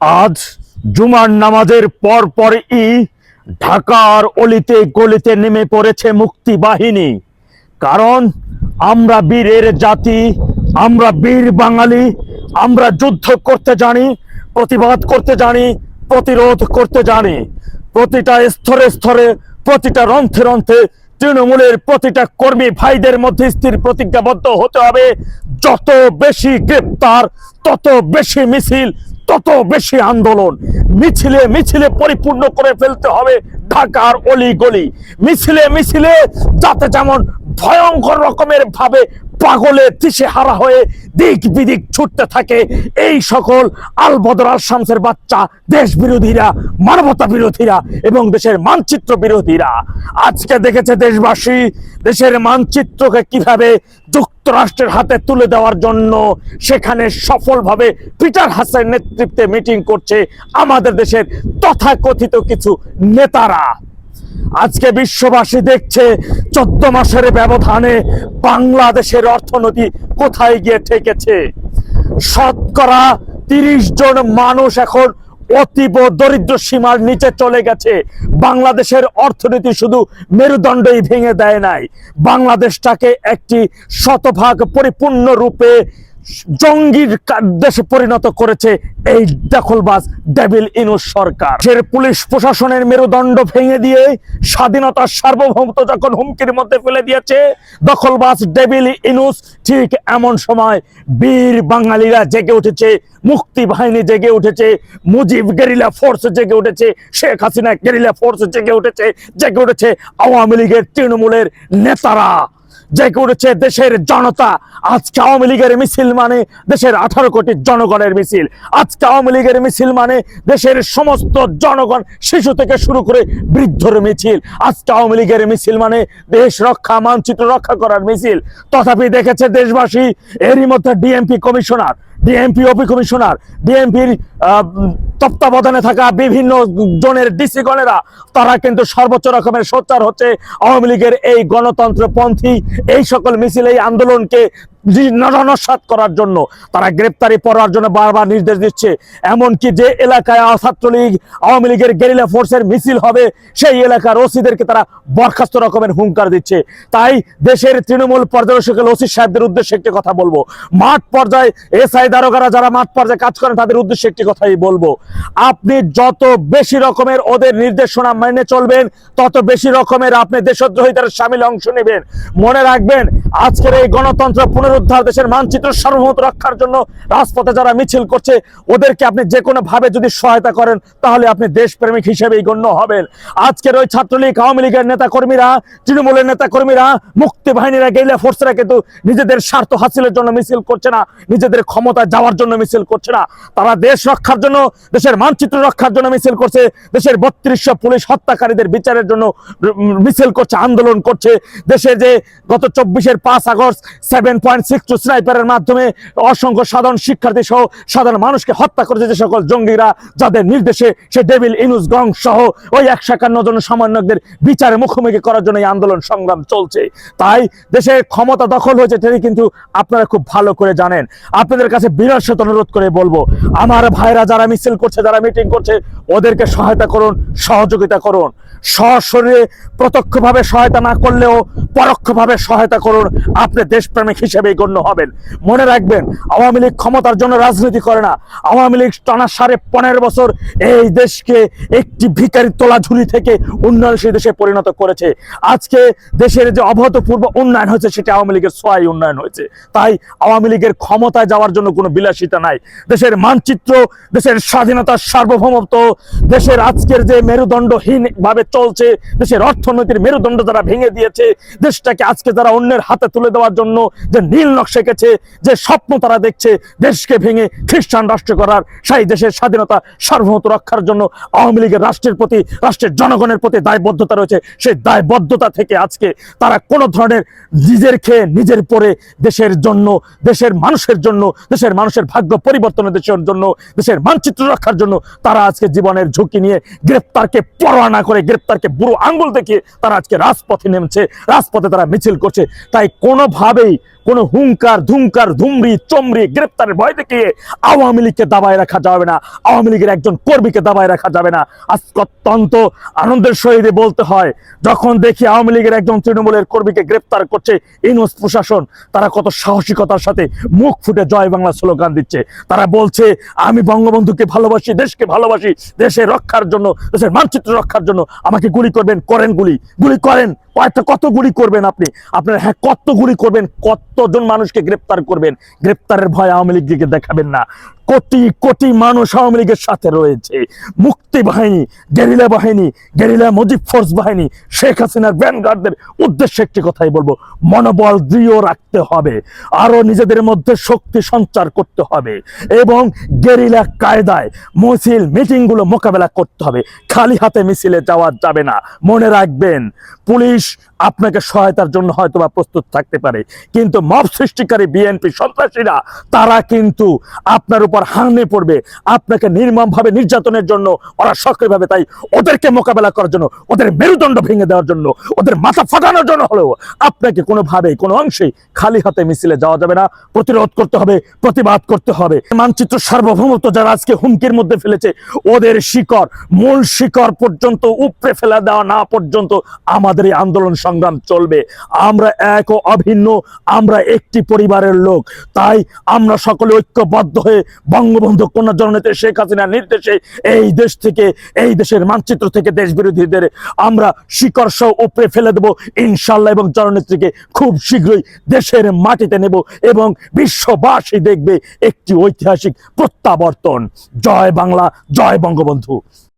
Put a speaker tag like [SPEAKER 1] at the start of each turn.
[SPEAKER 1] আজ জুমার নামাজের পর পরই ঢাকার অলিতে গলিতে নেমে পড়েছে মুক্তি বাহিনী। কারণ আমরা বীরের জাতি, আমরা বীর বাঙালি, আমরা যুদ্ধ করতে জানি, প্রতিবাদ করতে জানি, প্রতিরোধ করতে জানি। প্রতিটা স্তরে স্তরে, প্রতিটা রন্থে রন্থে তৃণমূলের প্রতিটা কর্মী ভাইদের মধ্যে স্থির প্রতিজ্ঞাবদ্ধ হতে হবে। যত বেশি গ্রেপ্তার, তত বেশি মিছিল তত বেশি আন্দোলন মিছিলে মিছিলে পরিপূর্ণ করে ফেলতে হবে ঢাকার অলি গলি মিছিলে মিছিলে যাতে যেমন ভয়ঙ্কর রকমের ভাবে পাগলে দিশে হারা হয়ে দিক বিদিক ছুটতে থাকে। এই সকল আল বদর আল শামসের বাচ্চা, দেশ বিরোধীরা, মানবতা বিরোধীরা এবং দেশের মানচিত্র বিরোধীরা। আজকে দেখেছে দেশবাসী, দেশের মানচিত্রকে কীভাবে যুক্তরাষ্ট্রের হাতে তুলে দেওয়ার জন্য সেখানে সফলভাবে পিটার হাসের নেতৃত্বে মিটিং করছে আমাদের দেশের তথাকথিত কিছু নেতারা। আজকে বিশ্ববাসী দেখছে চোদ্দ মাসের ব্যবধানে বাংলাদেশের অর্থনীতি কোথায় গিয়ে ঠেকেছে। শতকরা তিরিশ জন মানুষ এখন অতীব দরিদ্র সীমার নিচে চলে গেছে। বাংলাদেশের অর্থনীতি শুধু মেরুদণ্ডই ভেঙে দেয় নাই। বাংলাদেশটাকে একটি শতভাগ পরিপূর্ণ রূপে জঙ্গির দেশে পরিণত করেছে এই দখলবাজ ডেভিল ইনুস সরকার। দেশের পুলিশ প্রশাসনের মেরুদণ্ড ভেঙে দিয়ে স্বাধীনতার সার্বভৌমত্ব যখন হুমকির মধ্যে ফেলে দিয়েছে, দখলবাজ ডেভিল ইনুস ঠিক এমন সময় বীর বাঙালিরা জেগে উঠেছে, মুক্তি বাহিনী জেগে উঠেছে, মুজিব গেরিলা ফোর্স জেগে উঠেছে, শেখ হাসিনা গেরিলা ফোর্স জেগে উঠেছে জেগে উঠেছে আওয়ামী লীগের তৃণমূলের নেতারা। জেগে উঠেছে দেশের জনতা। আজকে আওয়ামী লীগের মিছিল মানে দেশের আঠারো কোটি জনগণের মিছিল। আজকে আওয়ামী লীগের মিছিল মানে দেশের সমস্ত জনগণ শিশু থেকে শুরু করে বৃদ্ধর মিছিল। আজকে আওয়ামী লীগের মিছিল মানে দেশ রক্ষা, মানচিত্র রক্ষা করার মিছিল। তথাপি দেখেছে দেশবাসী, এরই মধ্যে ডিএমপি কমিশনার ডিএমপি অপি কমিশনার ডিএমপির তত্ত্বাবধানে থাকা বিভিন্ন জনের ডিসি গণেরা, তারা কিন্তু সর্বোচ্চ রকমের সোচ্চার হচ্ছে আওয়ামী লীগের এই গণতন্ত্রপন্থী এই সকল মিছিল এই আন্দোলনকে নরনস্বাত করার জন্য। তারা গ্রেপ্তারি পড়ার জন্য বারবার নির্দেশ দিচ্ছে। এমনকি যে এলাকায় ছাত্রলীগ, আওয়ামী লীগের গেরিলা ফোর্সের মিছিল হবে, সেই এলাকার ওসিদেরকে তারা বরখাস্ত রকমের হুঙ্কার দিচ্ছে। তাই দেশের তৃণমূল পর্যবেক্ষকের ওসি সাহেবদের উদ্দেশ্যে একটি কথা বলব। মাঠ পর্যায়ে এসআই দারোগারা যারা মাঠ পর্যায়ে কাজ করেন, তাদের উদ্দেশ্যে একটি কথাই বলব। আপনি যত বেশি রকমের ওদের নির্দেশনা মেনে চলবেন, তত বেশি রকমের আপনি দেশদ্রোহিতার সামিল অংশ নেবেন। মনে রাখবেন, আজকের এই গণতন্ত্র পুনরুদ্ধার দেশের মানচিত্র সার্বভৌমত্ব রক্ষার জন্য রাজপথে যারা মিছিল করছে, ওদেরকে আপনি যে কোনো ভাবে যদি সহায়তা করেন, তাহলে আপনি দেশপ্রেমিক হিসেবেই গণ্য হবেন। আজকের ওই ছাত্রলীগ, আওয়ামী লীগের নেতা কর্মীরা তৃণমূলের নেতা কর্মীরা মুক্তি বাহিনীরা গেইলা ফোর্সরা কিন্তু নিজেদের স্বার্থ হাসিলের জন্য মিছিল করছে না, নিজেদের ক্ষমতায় যাওয়ার জন্য মিছিল করছে না। তারা দেশ রক্ষার জন্য, দেশের মানচিত্র রক্ষার জন্য মিছিল করছে, দেশের বত্রিশশো পুলিশ হত্যাকারীদের বিচারের জন্য মিছিল করছে, আন্দোলন করছে। দেশে যে গত চব্বিশের পাঁচ আগস্ট সেভেন সিক্স স্নাইপারের মাধ্যমে অসংখ্য সাধারণ শিক্ষার্থী সহ সাধারণ মানুষকে হত্যা করেছে যে সকল জঙ্গিরা, যাদের নির্দেশে সে ডেভিল ইনুস গং সহ ওই একশো একান্ন জন সমন্বয়কদের বিচারে মুখোমুখি করার জন্য এই আন্দোলন সংগ্রাম চলছে। তাই দেশের ক্ষমতা দখল হয়েছে সেটি কিন্তু আপনারা খুব ভালো করে জানেন। আপনাদের কাছে বিরাট অনুরোধ করে বলব, আমার ভাইরা যারা মিছিল করছে, যারা মিটিং করছে, ওদেরকে সহায়তা করুন, সহযোগিতা করুন। সশরীরে প্রত্যক্ষভাবে সহায়তা না করলেও পরোক্ষভাবে সহায়তা করুন। আপনি দেশপ্রেমিক হিসেবেই গণ্য হবেন। মনে রাখবেন, আওয়ামী লীগ ক্ষমতার জন্য রাজনীতি করে না। আওয়ামী লীগ টানা সাড়ে পনেরো বছর এই দেশকে একটি ভিকারি তোলা ঝুলি থেকে উন্নয়নশীল দেশে পরিণত করেছে। আজকে দেশের যে অভূতপূর্ব উন্নয়ন হয়েছে, সেটা আওয়ামী লীগের সোয়াই উন্নয়ন হয়েছে। তাই আওয়ামী লীগের ক্ষমতায় যাওয়ার জন্য কোনো বিলাসিতা নাই। দেশের মানচিত্র, দেশের স্বাধীনতার সার্বভৌমত্ব, দেশের আজকের যে মেরুদণ্ডহীন ভাবে চলছে, দেশের অর্থনীতির মেরুদণ্ড যারা ভেঙে দিয়েছে, দেশটাকে আজকে যারা অন্যের হাতে তুলে দেওয়ার জন্য যে নীল নকশা এঁকেছে, যে স্বপ্ন তারা দেখছে, দেশকে ভেঙে খ্রিস্টান রাষ্ট্র করার, সেই দেশের স্বাধীনতা সার্বভৌমত্ব রক্ষার জন্য আওয়ামী লীগের রাষ্ট্রের প্রতি, রাষ্ট্রের জনগণের প্রতি দায়বদ্ধতা রয়েছে। সেই দায়বদ্ধতা থেকে আজকে তারা কোনো ধরনের নিজের খেয়ে নিজের পরে দেশের জন্য, দেশের মানুষের জন্য, দেশের মানুষের ভাগ্য পরিবর্তনের দেশের জন্য, দেশের মানচিত্র রক্ষার জন্য তারা আজকে জীবনের ঝুঁকি নিয়ে গ্রেপ্তারকে পরোয়া না করে, গ্রেপ্তারকে বুড়ো আঙ্গুল দেখিয়ে তারা আজকে রাজপথে নেমেছে, রাজপথে তারা মিছিল করছে। তাই কোনোভাবেই কোনো হুঙ্কার ধুঙ্কার ধুমরি, চমরি, গ্রেপ্তারের ভয় দেখিয়ে আওয়ামী লীগকে দাবায় রাখা যাবে না। আওয়ামী লীগের একজন কর্মীকে দাবায় রাখা যাবে না। আজ অত্যন্ত আনন্দের সহিত বলতে হয়, যখন দেখি আওয়ামী লীগের একজন তৃণমূলের কর্মীকে গ্রেপ্তার করছে ইনোস প্রশাসন, তারা কত সাহসিকতার সাথে মুখ ফুটে জয় বাংলা স্লোগান দিচ্ছে। তারা বলছে, আমি বঙ্গবন্ধুকে ভালোবাসি, দেশকে ভালোবাসি, দেশের রক্ষার জন্য, দেশের মানচিত্র রক্ষার জন্য আমাকে গুলি করবেন, করেন গুলি। গুলি করেন? কত গুলি করবেন আপনি? আপনারা হ্যাঁ কত গুলি করবেন কতজন মানুষকে গ্রেপ্তার করবেন, গ্রেপ্তারের ভয় আওয়ামী লীগকে দেখাবেন না। কোটি কোটি মানুষ আওয়ামী লীগের সাথে রয়েছে। মুক্তি বাহিনী, গেরিলা বাহিনী, গেরিলা মুজিব ফোর্স বাহিনী, শেখ হাসিনার ভ্যানগার্ডদের উদ্দেশ্যে একটি কথাই বলব, মনোবল দৃঢ় রাখতে হবে, আরও নিজেদের মধ্যে শক্তি সঞ্চার করতে হবে, এবং গেরিলা কায়দায় মিছিল, মিটিংগুলো মোকাবেলা করতে হবে। খালি হাতে মিছিলে যাওয়া যাবে না। মনে রাখবেন পুলিশ আপনাকে সহায়তার জন্য হয়তো বা প্রস্তুত থাকতে পারে। কিন্তু মব সৃষ্টিকারী বিএনপি সন্ত্রাসীরা, তারা কিন্তু আপনার উপর হামলে পড়বে। আপনাকে নির্মমভাবে নির্যাতনের জন্য ওরা সক্রিয়ভাবে তাই ওদেরকে মোকাবেলা করার জন্য, ওদের মেরুদণ্ড ভেঙে দেওয়ার জন্য, ওদের মাথা ফাটানোর জন্য হলেও আপনাকে কোনোভাবেই, কোনো অংশেই খালি হাতে মিছিলে যাওয়া যাবে না। প্রতিরোধ করতে হবে, প্রতিবাদ করতে হবে। মানচিত্র সার্বভৌমত্ব যারা আজকে হুমকির মধ্যে ফেলেছে, ওদের শিকড়, মূল শিকড় পর্যন্ত উপড়ে ফেলা দেওয়া না পর্যন্ত আমাদের এই আন্দোলন সংগ্রাম চলবে। আমরা এক ও অভিন্ন, আমরা একটি পরিবারের লোক। তাই আমরা সকলে ঐক্যবদ্ধ হয়ে বঙ্গবন্ধু কন্যা জননেত্রী শেখ হাসিনার নির্দেশে এই দেশ থেকে, এই দেশের মানচিত্র থেকে দেশ বিরোধীদের আমরা শিকড় সহ উপরে ফেলে দেব। ইনশাল্লাহ এবং জননেত্রীকে খুব শীঘ্রই দেশের মাটিতে নেব এবং বিশ্ববাসী দেখবে একটি ঐতিহাসিক প্রত্যাবর্তন। জয় বাংলা, জয় বঙ্গবন্ধু।